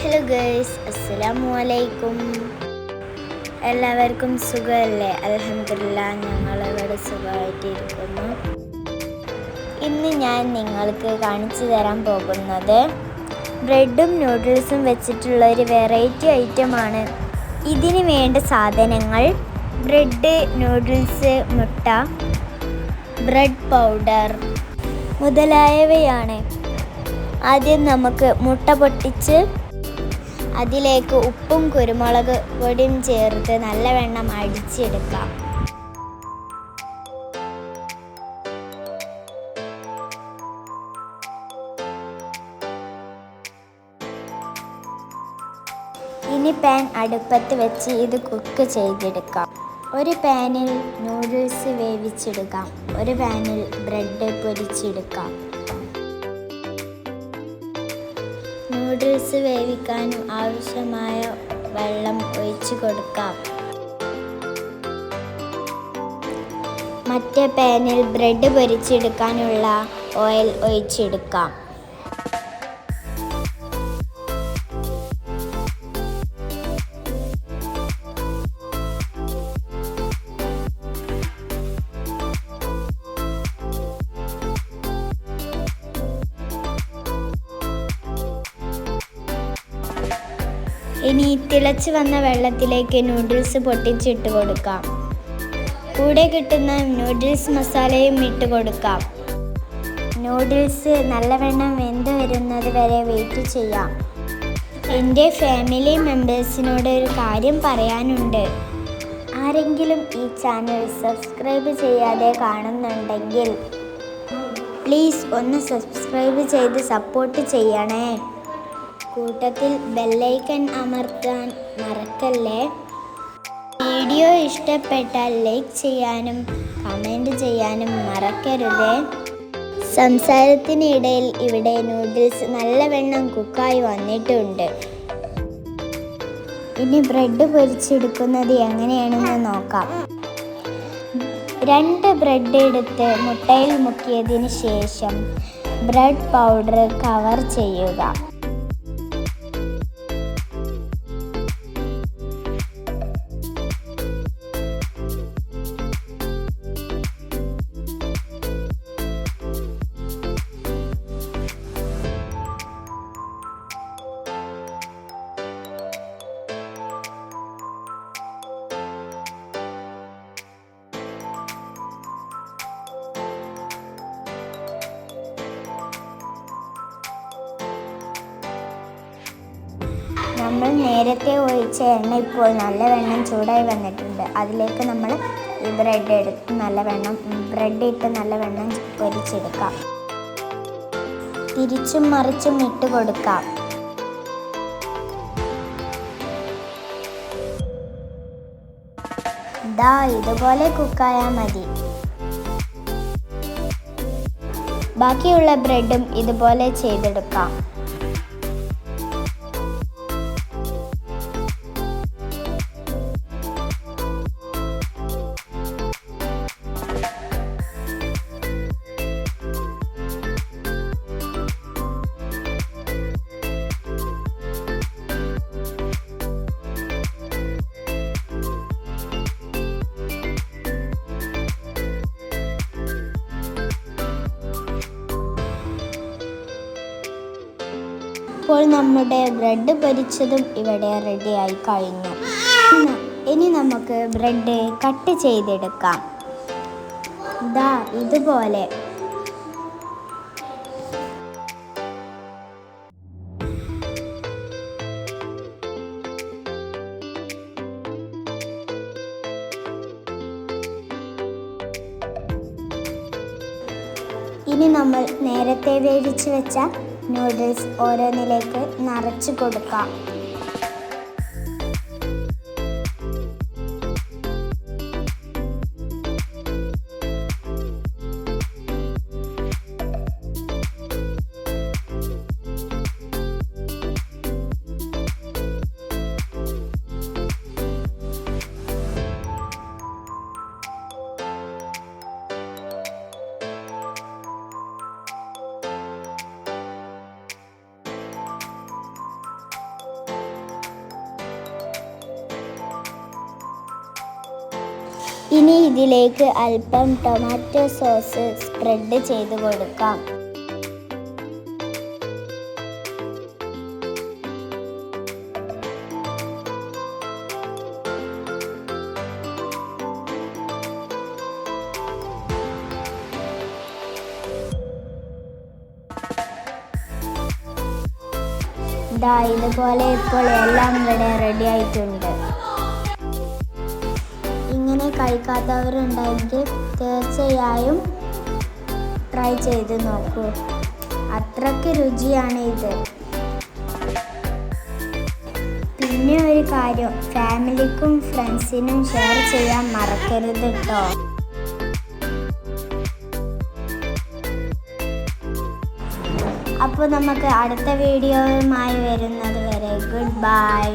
Hello girls അസ്സലാമു അലൈക്കും എല്ലാവർക്കും സുഖമല്ലേ? അലഹമില്ല ഞങ്ങളിവിടെ സുഖമായിട്ടിരിക്കുന്നു. ഇന്ന് ഞാൻ നിങ്ങൾക്ക് കാണിച്ചു തരാൻ പോകുന്നത് ബ്രെഡും നൂഡിൽസും വെച്ചിട്ടുള്ള ഒരു വെറൈറ്റി ഐറ്റമാണ് ഇതിന് വേണ്ട സാധനങ്ങൾ ബ്രെഡ് നൂഡിൽസ് മുട്ട ബ്രെഡ് പൗഡർ മുതലായവയാണ്. ആദ്യം നമുക്ക് മുട്ട പൊട്ടിച്ച് അതിലേക്ക് ഉപ്പും കുരുമുളക് പൊടിയും ചേർത്ത് നല്ലവണ്ണം അടിച്ചെടുക്കാം. ഇനി പാൻ അടുപ്പത്ത് വെച്ച് ഇത് കുക്ക് ചെയ്തെടുക്കാം. ഒരു പാനിൽ നൂഡിൽസ് വേവിച്ചെടുക്കാം. ഒരു പാനിൽ ബ്രെഡ് പൊരിച്ചെടുക്കാം. നൂഡിൽസ് വേവിക്കാനും ആവശ്യമായ വെള്ളം ഒഴിച്ച് കൊടുക്കാം. മറ്റേ പാനിൽ ബ്രെഡ് പൊരിച്ചെടുക്കാനുള്ള ഓയിൽ ഒഴിച്ചെടുക്കാം. ഇനി തിളച്ച് വന്ന വെള്ളത്തിലേക്ക് നൂഡിൽസ് പൊട്ടിച്ചിട്ട് കൊടുക്കാം. കൂടെ കിട്ടുന്ന നൂഡിൽസ് മസാലയും ഇട്ട് കൊടുക്കാം. നൂഡിൽസ് നല്ലവണ്ണം വെന്ത് വരുന്നത് വരെ വെയിറ്റ് ചെയ്യാം. എന്റെ ഫാമിലി മെമ്പേഴ്സിനോട് ഒരു കാര്യം പറയാനുണ്ട്. ആരെങ്കിലും ഈ ചാനൽ സബ്സ്ക്രൈബ് ചെയ്യാതെ കാണുന്നുണ്ടെങ്കിൽ പ്ലീസ് ഒന്ന് സബ്സ്ക്രൈബ് ചെയ്ത് സപ്പോർട്ട് ചെയ്യണേ. കൂട്ടത്തിൽ ബെല്ലൈക്കൺ അമർത്താൻ മറക്കല്ലേ? വീഡിയോ ഇഷ്ടപ്പെട്ടാൽ ലൈക്ക് ചെയ്യാനും കമന്റ് ചെയ്യാനും മറക്കരുതേ. സംസാരത്തിനിടയിൽ ഇവിടെ നൂഡിൽസ് നല്ലവണ്ണം കുക്കായി വന്നിട്ടുണ്ട്. ഇനി ബ്രെഡ് പൊരിച്ചെടുക്കുന്നത് എങ്ങനെയാണെന്ന് നോക്കാം. രണ്ട് ബ്രെഡ് എടുത്ത് മുട്ടയിൽ മുക്കിയതിന് ശേഷം ബ്രെഡ് പൗഡർ കവർ ചെയ്യുക. നമ്മൾ നേരത്തെ ഒഴിച്ച എണ്ണ ഇപ്പോൾ നല്ല നല്ലവണ്ണം ചൂടായി വന്നിട്ടുണ്ട്. അതിലേക്ക് നമ്മൾ ഈ ബ്രെഡ് എടുത്ത് നല്ലവണ്ണം ബ്രെഡ് ഇട്ട് നല്ലവണ്ണം പൊരിച്ചെടുക്കാം. തിരിച്ചും മറിച്ചും ഇട്ട് കൊടുക്കാം. ദാ ഇതുപോലെ കുക്കായാൽ മതി. ബാക്കിയുള്ള ബ്രെഡും ഇതുപോലെ ചെയ്തെടുക്കാം. ഇപ്പോൾ നമ്മുടെ ബ്രെഡ് പൊരിച്ചതും ഇവിടെ റെഡിയായി കഴിഞ്ഞു. ഇനി നമുക്ക് ബ്രെഡ് കട്ട് ചെയ്തെടുക്കാം. ദാ ഇതുപോലെ. ഇനി നമ്മൾ നേരത്തെ വേവിച്ച് വെച്ച നൂഡിൽസ് ഓരോന്നിലേക്ക് നിറച്ച് കൊടുക്കാം. ഇനി ഇതിലേക്ക് അല്പം ടൊമാറ്റോ സോസ് സ്പ്രെഡ് ചെയ്ത് കൊടുക്കാം. ഇതാ ഇതുപോലെ ഇപ്പോൾ എല്ലാം ഇവിടെ റെഡി ആയിട്ടുണ്ട്. കഴിക്കാത്തവരുണ്ടെങ്കിൽ തീർച്ചയായും ട്രൈ ചെയ്ത് നോക്കൂ. അത്രയ്ക്ക് രുചിയാണ് ഇത് പിന്നെ ഒരു കാര്യം ഫാമിലിക്കും ഫ്രണ്ട്സിനും ഷെയർ ചെയ്യാൻ മറക്കരുത് കേട്ടോ അപ്പോൾ നമുക്ക് അടുത്ത വീഡിയോയുമായി വരുന്നത് വരെ ഗുഡ് ബൈ